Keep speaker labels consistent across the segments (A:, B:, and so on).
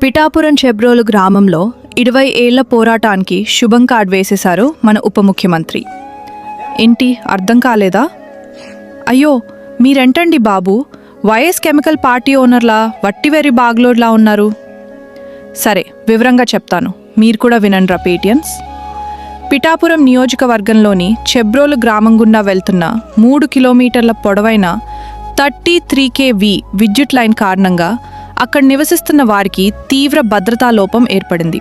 A: పిఠాపురం చెబ్రోలు గ్రామంలో ఇరవై ఏళ్ళ పోరాటానికి శుభం కార్డ్ వేసేశారు మన ఉప ముఖ్యమంత్రి. ఏంటి అర్థం కాలేదా? అయ్యో మీరెంటండి బాబు? వైఎస్ కెమికల్ పార్టీ ఓనర్లా వట్టివెరి బాగ్లోడ్లా ఉన్నారు. సరే వివరంగా చెప్తాను. మీరు కూడా వినండ్రా పేటియన్స్ పిఠాపురం నియోజకవర్గంలోని చెబ్రోలు గ్రామం గుండా వెళ్తున్న మూడు కిలోమీటర్ల పొడవైన థర్టీ త్రీ కే వి విద్యుత్ లైన్ కారణంగా అక్కడ నివసిస్తున్న వారికి తీవ్ర భద్రతా లోపం ఏర్పడింది.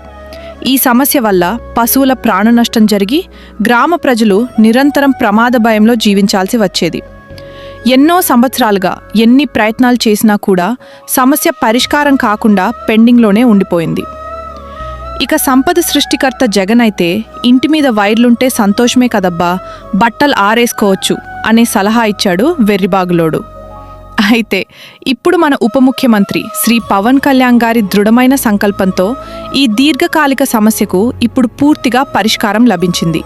A: ఈ సమస్య వల్ల పశువుల ప్రాణ నష్టం జరిగి గ్రామ ప్రజలు నిరంతరం ప్రమాద భయంలో జీవించాల్సి వచ్చేది. ఎన్నో సంవత్సరాలుగా ఎన్ని ప్రయత్నాలు చేసినా కూడా సమస్య పరిష్కారం కాకుండా పెండింగ్లోనే ఉండిపోయింది. ఇక సంపద సృష్టికర్త జగన్ అయితే ఇంటి మీద వైర్లుంటే సంతోషమే కదబ్బా బట్టలు ఆరేసుకోవచ్చు అనే సలహా ఇచ్చాడు వెర్రిబాగులోడు. అయితే ఇప్పుడు మన ఉప ముఖ్యమంత్రి శ్రీ పవన్ కళ్యాణ్ గారి దృఢమైన సంకల్పంతో ఈ దీర్ఘకాలిక సమస్యకు ఇప్పుడు పూర్తిగా పరిష్కారం లభించింది.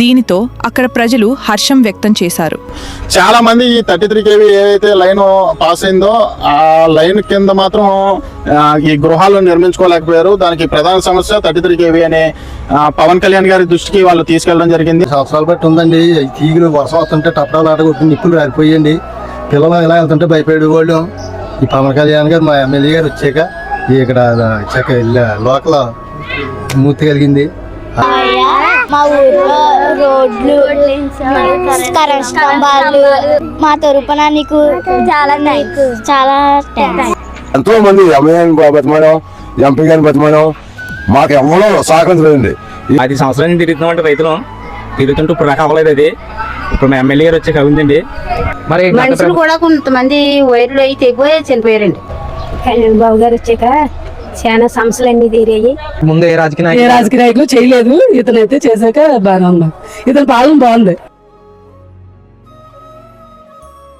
A: దీనితో అక్కడ ప్రజలు హర్షం వ్యక్తం చేశారు.
B: చాలా మంది ఈ థర్టీ త్రీ కేవీ ఏదైతే లైన్ పాస్ అయిందో ఆ లైన్ కింద మాత్రం ఈ గృహాలు నిర్మించుకోలేకపోయారు. దానికి ప్రధాన సమస్య థర్టీ త్రీ కేవీ అనే పవన్ కళ్యాణ్ గారి దృష్టికి వాళ్ళు తీసుకెళ్ళడం జరిగింది.
C: సంవత్సరాలు బట్టి ఉందండి. ఈ తీగలు వర్షం వస్తుంటే టప్పడాలు ఆడగొట్టి నిప్పులు రాలిపోయండి పిల్లలు ఇలా వెళ్తుంటే భయపడే వాళ్ళు ఈ పవన్ కళ్యాణ్ గారు మా ఎమ్మెల్యే గారు వచ్చాక ఇక్కడ చక్క లోకల్ మూర్తి కలిగింది.
D: మా ఊర్లో రోడ్లు కరెంట్ స్తంభాలు మా తరపున నీకు చాలా నీకు చాలా థాంక్స్.
E: ఎంతో మంది ఎమ్మెల్యేని బతిమాడం ఎంపీ గారిని బతిమాడం. మాకు ఎవరో సహకరించలేదండి
F: ఐదు సంవత్సరాల నుంచి తిరుగుతున్నామంటే రైతులు. తిరుగుతుంటూ ఇప్పుడు దాకా అవ్వలేదు అది. ఇప్పుడు మా ఎమ్మెల్యే గారు వచ్చి కవిందండి మరి గత
G: మనుషులు కూడా కొంతమంది వైర్లు అయి తెగిపోయి చనిపోయారండి. కళ్యాణ్ బాబు గారు వచ్చాక చాలా సమస్యలు అన్ని తీరాయి.
F: ముందు ఏ రాజకీయ
H: ఏ రాజకీయ నాయకులు చేయలేదు. ఇతనైతే చేశాక బాగా ఉంది. ఇతని పాలన బాగుంది.